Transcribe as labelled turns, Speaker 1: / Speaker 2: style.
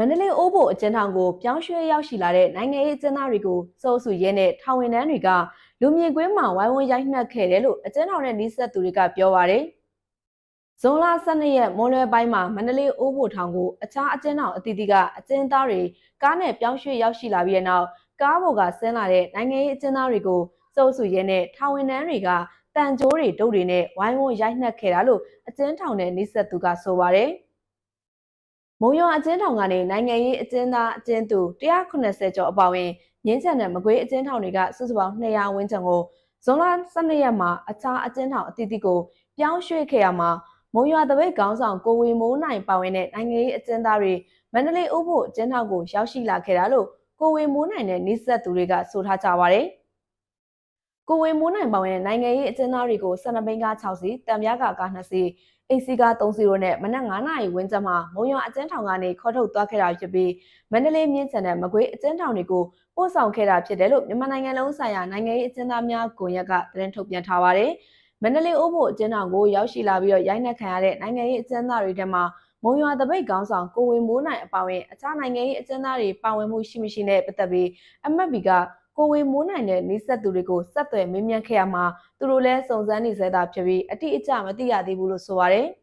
Speaker 1: မန္တလေးအိုးဘိုအကျဉ်းထောင်ကိုပြောင်းရွှေ့ရောက်ရှိလာတဲ့နိုင်ငံရေးအကျဉ်းသားတွေကိုစိုးအစုရဲနဲ့ထောင်ဝင်တန်းတွေကလူမြင်ကွင်းမှာဝိုင်းဝန်းရိုက်နှက်ခဲ့တယ်လို့အကျဉ်းထောင်နဲ့နှိစက်သူတွေကပြောပါရယ်ဇွန်လ12ရက်မွန်လွယ်ပိုင်းမှာမန္တလေးအိုးဘိုထောင်ကိုအခြားအကျဉ်းထောင်အသီးသီးကအကျဉ်းသားတွေကားနဲ့ပြောင်းရွှေ့ရောက်ရှိလာပြီးတဲ့နောက်ကားပေါ်ကဆင်းလာတဲ့နိုင်ငံရေးအကျဉ်းသားတွေကိုစိုးအစုရဲနဲ့ထောင်ဝင်တန်းတွေကတန်ကြိုးတွေတုပ်တွေနဲ့ဝိုင်းဝန်းရိုက်နှက်ခဲ့တာလို့အကျဉ်းထောင်နဲ့နှိစက်သူကဆိုပါရယ် မုံရွာအကျဉ်းထောင်ကနေနိုင်ငံရေးအကျဉ်းသားအကျဉ်းသူ180ကျော်အပါအဝင်ငင်းချန်တဲ့မကွေးအကျဉ်းထောင်တွေကစုစုပေါင်း200ဝန်းကျင်ကိုဇွန်လ12ရက်မှာအခြားအကျဉ်းထောင်အသီးသီးကိုပြောင်းရွှေ့ခဲ့ရမှာမုံရွာတပိတ်ခေါင်းဆောင်ကိုဝေမိုးနိုင်ပါဝင်တဲ့နိုင်ငံရေးအကျဉ်းသားတွေမန္တလေးဥဖို့အကျဉ်းထောင်ကိုရောက်ရှိလာခဲ့တာလို့ကိုဝေမိုးနိုင်နဲ့နှိစက်သူတွေကဆိုထားကြပါတယ် ကိုဝေမိုးနိုင်ပါဝင်တဲ့နိုင်ငံရေးအကျဉ်းသားတွေကို12ဘိန်းကား6စီတံပြားကားကား2စီအိတ်စီကား3စီရိုနဲ့မနက်9နာရီဝန်းကျင်မှာမုံရွာအကျဉ်းထောင်ကနေခေါ်ထုတ်သွားခဲ့တာဖြစ်ပြီးမန္တလေးမြင်းချန်တဲ့မကွေးအကျဉ်းထောင်တွေကိုပို့ဆောင်ခဲ့တာဖြစ်တယ်လို့မြန်မာနိုင်ငံလုံးဆိုင်ရာနိုင်ငံရေးအကျဉ်းသားများကွန်ရက်ကသတင်းထုတ်ပြန်ထားပါတယ်။မန္တလေးအိုးဘိုအကျဉ်းထောင်ကိုရောက်ရှိလာပြီးတော့ရိုက်နှက်ခံရတဲ့နိုင်ငံရေးအကျဉ်းသားတွေထဲမှာမုံရွာတပိတ်ခေါင်းဆောင်ကိုဝေမိုးနိုင်အပါအဝင်အခြားနိုင်ငံရေးအကျဉ်းသားတွေပါဝင်မှုရှိမရှိနဲ့ပတ်သက်ပြီး MFB က ကိုဝေမိုးနိုင်တဲ့နှိစက်သူတွေကိုစက်သွယ်မေးမြန်းခဲ့ရမှာသူတို့လည်းစုံစမ်းနေသေးတာဖြစ်ပြီးအတိအကျမသိရသေးဘူးလို့ဆိုပါတယ်။